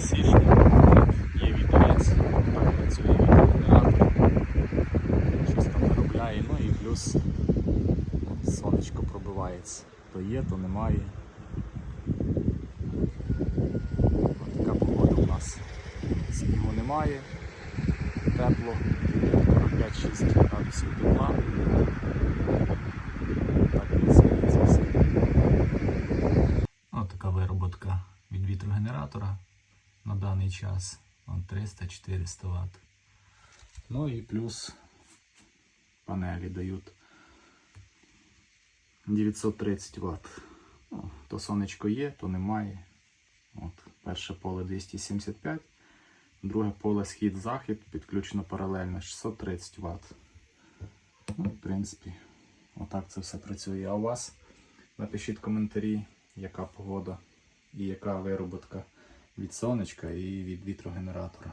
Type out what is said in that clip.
січня. Є вітерець, так працює вітрогенератор. Щось там виробляє, ну і плюс сонечко пробивається. То є, то немає. От така погода у нас. Снігу немає, тепло, 45-6 градусів тепла. Ось така вироботка від вітрогенератора на даний час. 300-400 Вт. Ну і плюс панелі дають 930 Вт. Ну, то сонечко є, то немає. От, перше поле 275, друге поле схід-захід, підключено паралельно 630 Вт. Ну, в принципі, отак це все працює. А у вас напишіть коментарі, яка погода і яка вироботка від сонечка і від вітрогенератора.